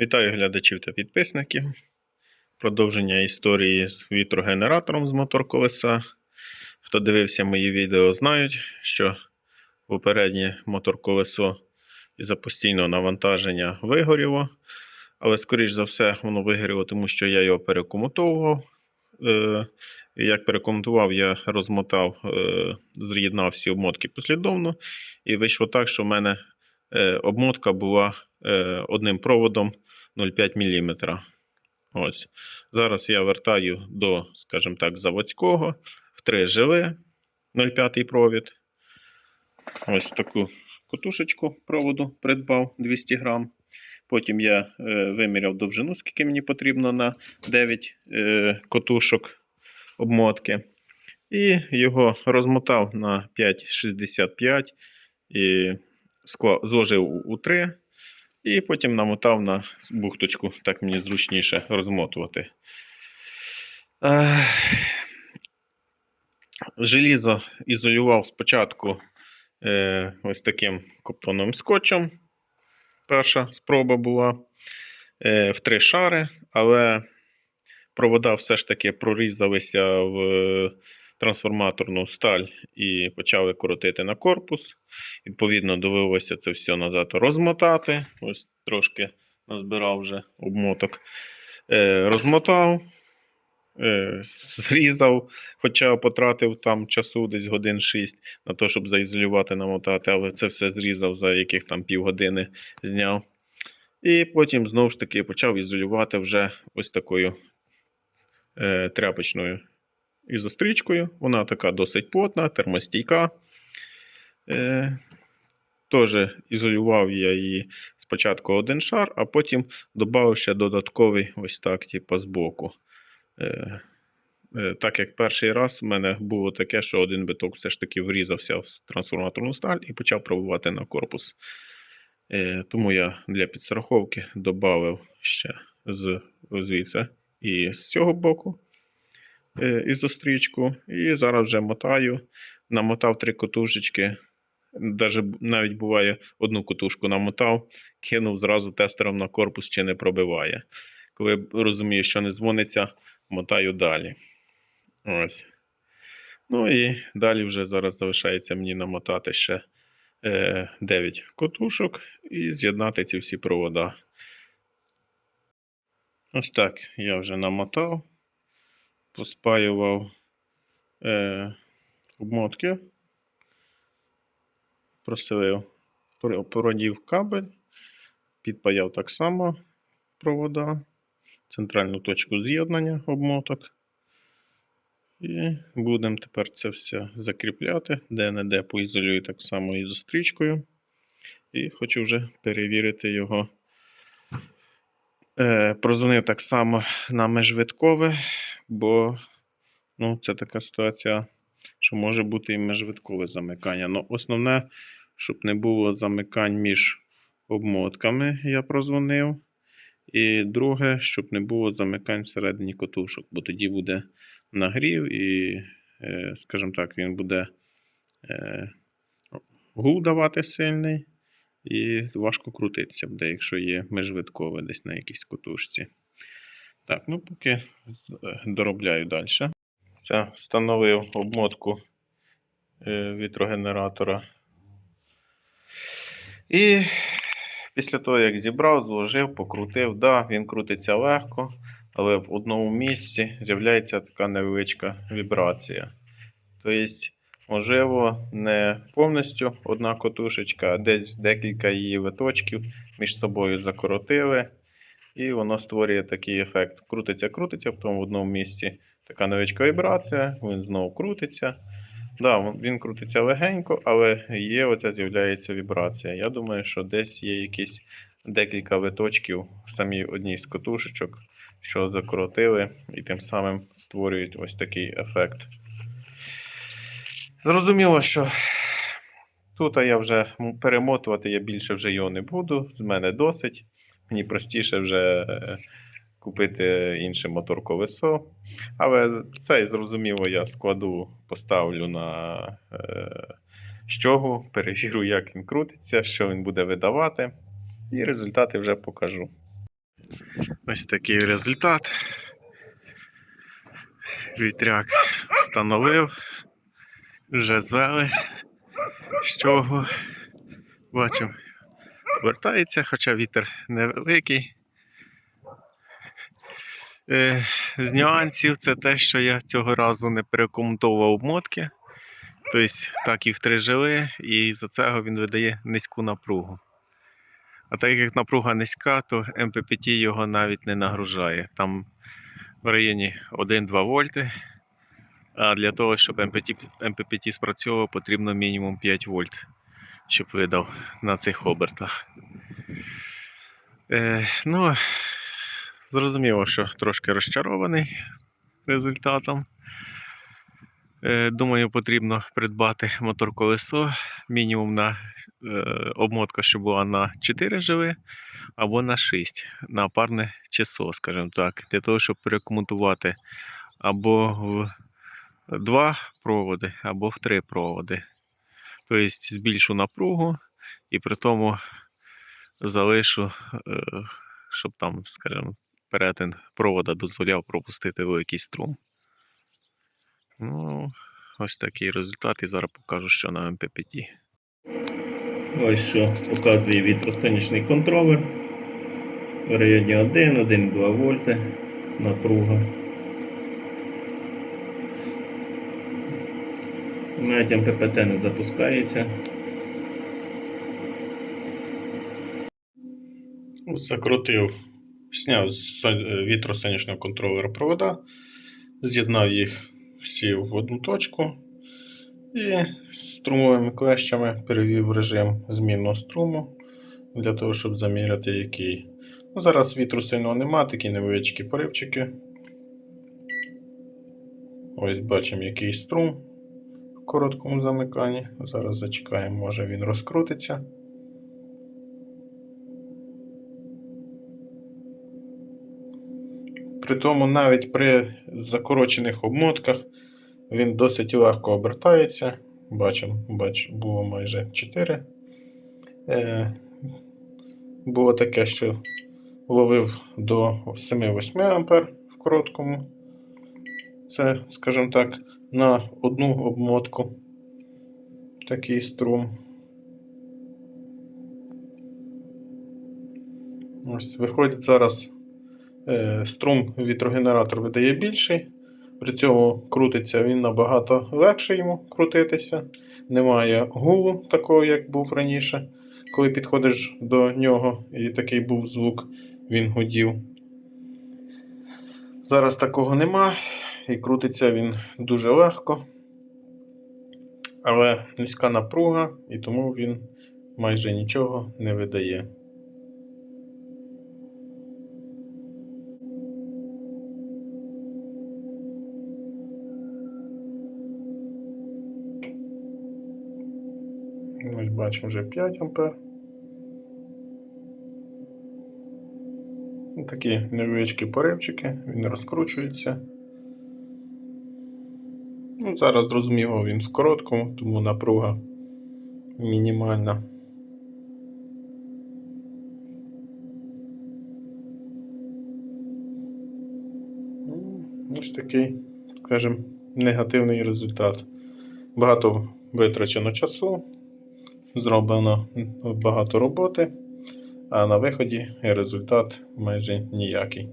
Вітаю глядачів та підписників. Продовження історії з вітрогенератором з мотор-колеса. Хто дивився мої відео, знають, що попереднє мотор-колесо із-за постійного навантаження вигоріло. Але, скоріш за все, воно вигоріло, тому що я його перекомутовував. Е, Як перекомутував, я розмотав, е, з'єднав всі обмотки послідовно. І вийшло так, що в мене е, обмотка була одним проводом 0,5 мм. Ось. Зараз я вертаю до, скажімо так, заводського в 3 жили 0,5 провід. Ось таку котушечку проводу придбав 200 грам. Потім я е, виміряв довжину, скільки мені потрібно на 9 е, котушок обмотки. І його розмотав на 5,65 і зложив у 3. І потім намотав на бухточку, так мені зручніше розмотувати. Желізо ізолював спочатку е, ось таким коптоновим скотчем. Перша спроба була е, в три шари, але провода все ж таки прорізалися в трансформаторну сталь і почали коротити на корпус. Відповідно, довелося це все назад розмотати. Ось трошки назбирав вже обмоток. Е, розмотав, е, зрізав, хоча потратив там часу десь годин 6 на те, щоб заізолювати, намотати, але це все зрізав, за яких там півгодини зняв. І потім знову ж таки почав ізолювати вже ось такою е, тряпочною ізострічкою. Вона така досить плотна, термостійка. Е, Теж ізолював я її спочатку один шар, а потім додав ще додатковий ось так, типу, збоку. Е, е, так як перший раз в мене було таке, що один биток все ж таки врізався в трансформаторну сталь і почав пробувати на корпус. Е, тому я для підстраховки додав ще з, звідси і з цього боку ізострічку. І зараз вже мотаю. Намотав три котушечки. Даже, навіть буває, одну котушку намотав, кинув зразу тестером на корпус чи не пробиває. Коли розумію, що не дзвониться, мотаю далі. Ось. Ну і далі вже зараз залишається мені намотати ще е, 9 котушок і з'єднати ці всі провода. Ось так я вже намотав, поспаював е, обмотки, проселив, породів кабель, підпаяв так само провода, центральну точку з'єднання обмоток. І будемо тепер це все закріпляти, де-не-де поізолюю так само і стрічкою. І хочу вже перевірити його. Е, прозвонив так само на межвиткове, бо ну, це така ситуація, що може бути і межвиткове замикання. Ну, основне, щоб не було замикань між обмотками, я прозвонив. І друге, щоб не було замикань всередині котушок, бо тоді буде нагрів і, е, скажімо так, він буде е, гул давати сильний і важко крутитися буде, якщо є межвиткове десь на якійсь котушці. Так, ну поки е, доробляю далі. Все, встановив обмотку е, вітрогенератора. І після того, як зібрав, зложив, покрутив, да, він крутиться легко, але в одному місці з'являється така невеличка вібрація. Тобто, можливо, не повністю одна котушечка, а десь декілька її виточків між собою закоротили, і воно створює такий ефект. Крутиться, крутиться, тому в одному місці така невеличка вібрація, він знову крутиться. Да, він крутиться легенько, але є оця з'являється вібрація. Я думаю, що десь є якісь декілька виточків в самій одній з котушечок, що закоротили, і тим самим створюють ось такий ефект. Зрозуміло, що тут я вже перемотувати я більше вже його не буду. З мене досить. Мені простіше вже е, купити інше мотор-колесо. Але це зрозуміло, я складу, поставлю на е, щогу, перевірю, як він крутиться, що він буде видавати, і результати вже покажу. Ось такий результат. Вітряк встановив, вже звели. З чого бачимо, повертається, хоча вітер невеликий. Е, з нюансів це те, що я цього разу не перекоментував обмотки. Тобто так в три жили, і за цього він видає низьку напругу. А так як напруга низька, то МППТ його навіть не нагружає. Там в районі 1-2 вольти. А для того, щоб МППТ, МППТ спрацьовував, потрібно мінімум 5 вольт, щоб видав на цих обертах. Е, ну, зрозуміло, що трошки розчарований результатом. Е, Думаю, потрібно придбати мотор-колесо мінімум на е, обмотка, що була на 4 живи, або на 6 на парне число, скажімо так, для того, щоб перекомутувати або в два проводи, або в три проводи. Тобто збільшу напругу і при тому залишу, е, щоб там, скажімо, перетин провода дозволяв пропустити великий струм. Ну, ось такий результат. І зараз покажу, що на МППТ. Ось що показує вітросонячний контролер. В районі 1, 1,2 вольти напруга. Навіть МППТ не запускається. Закрутив, зняв з сон- вітросонячного контролера провода, з'єднав їх всі в одну точку і струмовими клещами перевів режим змінного струму для того, щоб заміряти який. Ну, зараз вітру сильного нема, такі невеличкі поривчики. Ось бачимо який струм короткому замиканні. Зараз зачекаємо, може він розкрутиться. При тому навіть при закорочених обмотках він досить легко обертається. Бачимо, бач, було майже 4. Е, було таке, що ловив до 7-8 А в короткому. Це, скажімо так, на одну обмотку такий струм. Ось виходить зараз е, струм вітрогенератор видає більший. При цьому крутиться він набагато легше йому крутитися. Немає гулу такого, як був раніше. Коли підходиш до нього і такий був звук, він гудів. Зараз такого нема, і крутиться він дуже легко. Але низька напруга, і тому він майже нічого не видає. Ось бачимо вже 5 ампер. Ну, Такі невеличкі поривчики, він розкручується. Ну, зараз зрозуміло, він в короткому, тому напруга мінімальна. Ну, Ось такий, скажімо, негативний результат. Багато витрачено часу, зроблено багато роботи, а на виході результат майже ніякий.